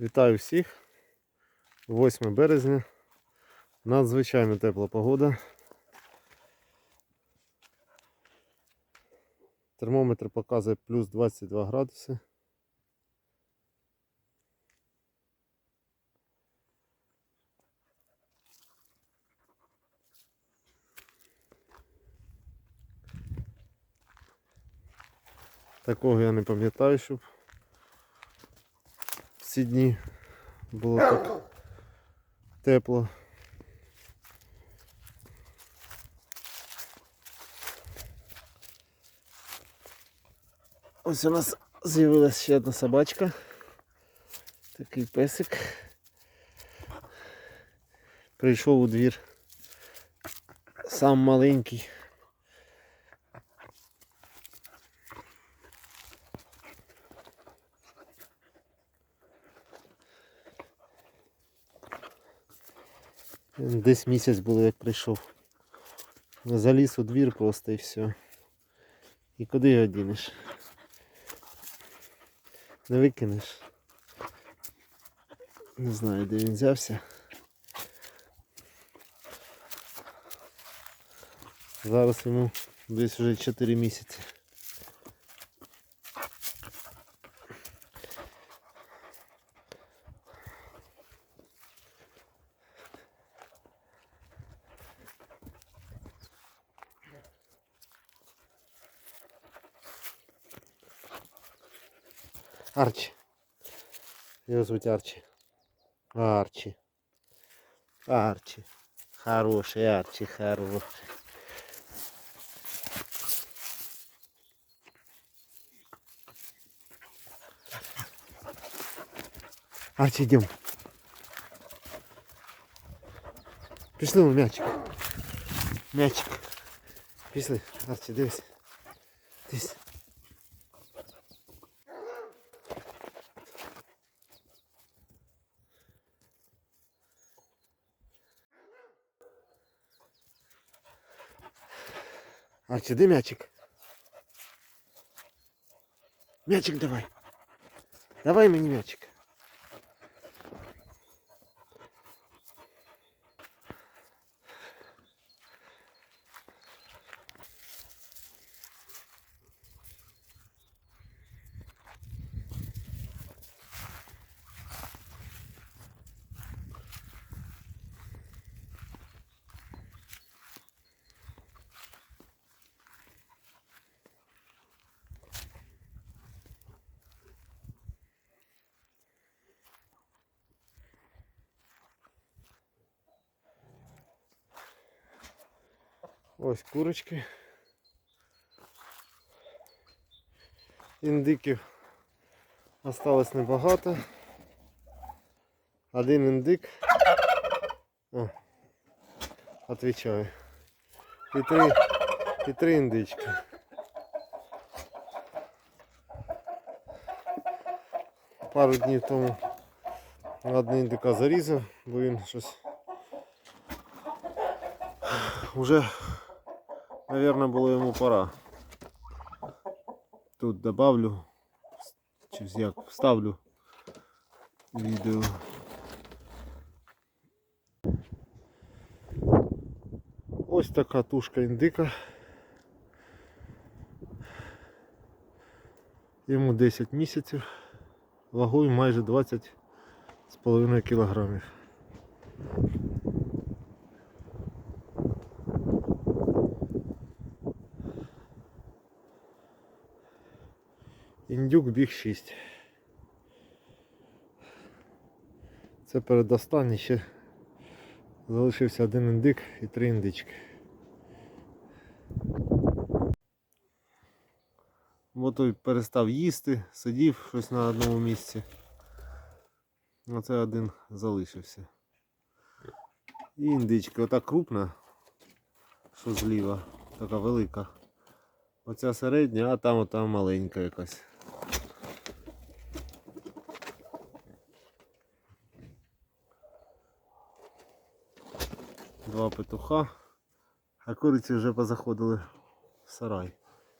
Вітаю всіх. 8 березня. Надзвичайно тепла погода. Термометр показує плюс 22 градуси. Такого я не пам'ятаю, щоб ці дні було так тепло. Ось у нас з'явилася ще одна собачка. Такий песик. Прийшов у двір. Сам маленький. Десь місяць було, як прийшов. Заліз у двір просто і все. І куди його дінеш? Не викинеш. Не знаю, де він взявся. Зараз йому десь вже 4 місяці. Арчі. Його звуть Арчі. Арчі. Арчі. Хороший Арчі, хороший. Арчі, йдем. Пішли на м'ячик. М'ячик. Пішли. Арчі, дивись. Дивись. Арчі, де м'ячик? М'ячик давай. Давай мені м'ячик. Ось курочки. Індиків осталось небагато. Один індик. О. І три, і три індички. Пару днів тому одного індика зарізав, бо він щось уже Наверное, було йому пора. Тут добавлю, чи як вставлю відео. Ось така тушка індика. Йому 10 місяців, вагою майже 20 з половиною кілограмів. Індюк біг 6. Це передостанній ще залишився один індик і три індички. Бо той перестав їсти, сидів щось на одному місці. Оце один залишився. І індичка, ота крупна, що зліва, така велика. Оця середня, а там ота маленька якась. Два петуха, а куриці вже позаходили в сарай.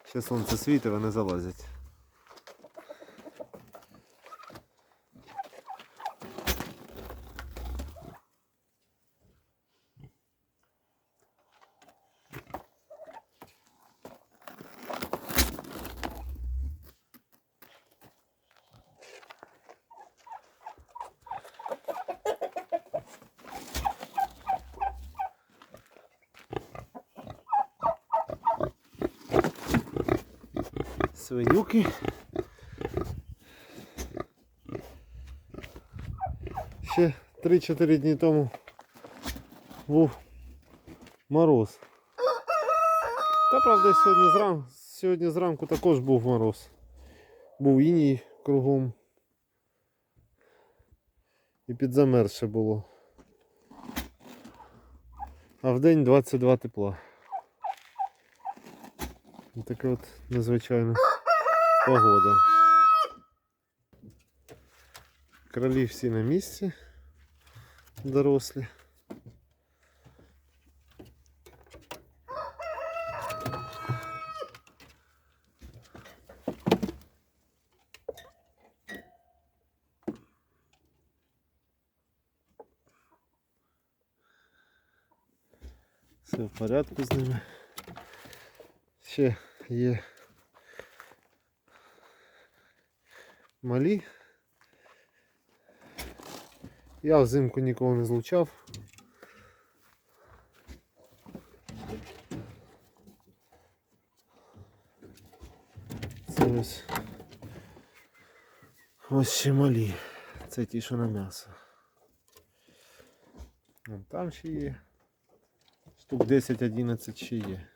Ще сонце світить, вони залазять. Свинюки. Ще 3-4 дні тому був мороз. Та правда сьогодні зранку, сьогодні зранку також був мороз. Був іній кругом. І підзамерзше було. А в день 22 тепла. Така от незвичайна погода. Кролі всі на місці. Дорослі. Все в порядку з ними. Ще є малі. Я взимку нікого не злучав. Це ось ось ще малі. Це ті, що на м'ясо. Там ще є. Штук 10-11 ще є.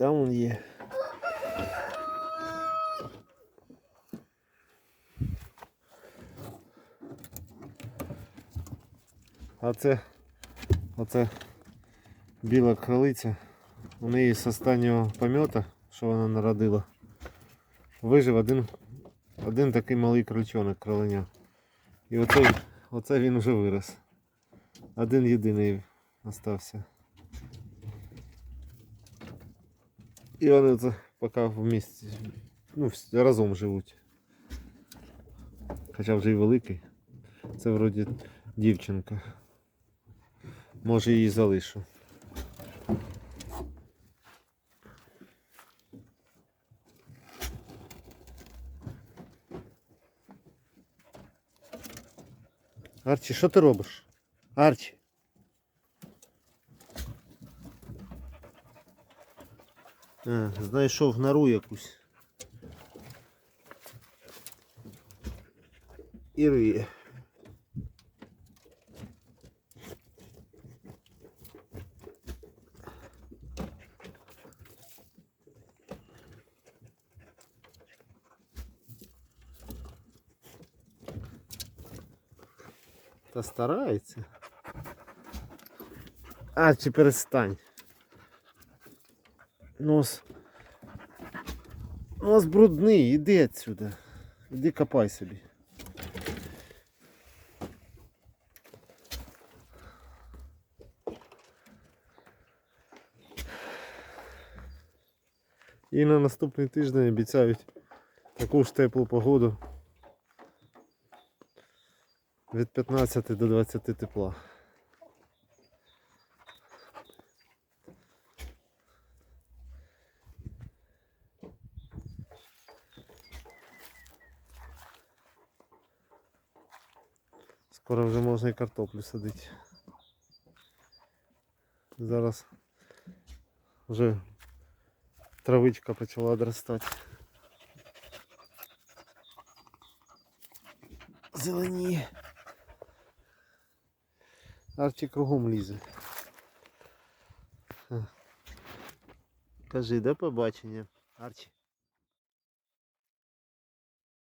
Там он є. А це оце біла кролиця. У неї з останнього помета, що вона народила, вижив один, один такий малий крольчонок кроленя. І оце, оце він вже вирос. Один єдиний остався. І вони це поки в місті ну, разом живуть. Хоча вже й великий. Це вроді дівчинка. Може її залишу. Арчі, що ти робиш? Арчі. А, знайшов нору якусь. І риє. Та старається. Арчі, перестань. Нос. Нос брудний, іди отсюда. Іди копай собі. І на наступний тиждень обіцяють таку ж теплу погоду. Від 15 до 20 тепла. Скоро вже можна і картоплю садити. Зараз вже травичка почала одростати. Зеленіє. Арчі кругом лізе. Кажи, де побачення? Арчі.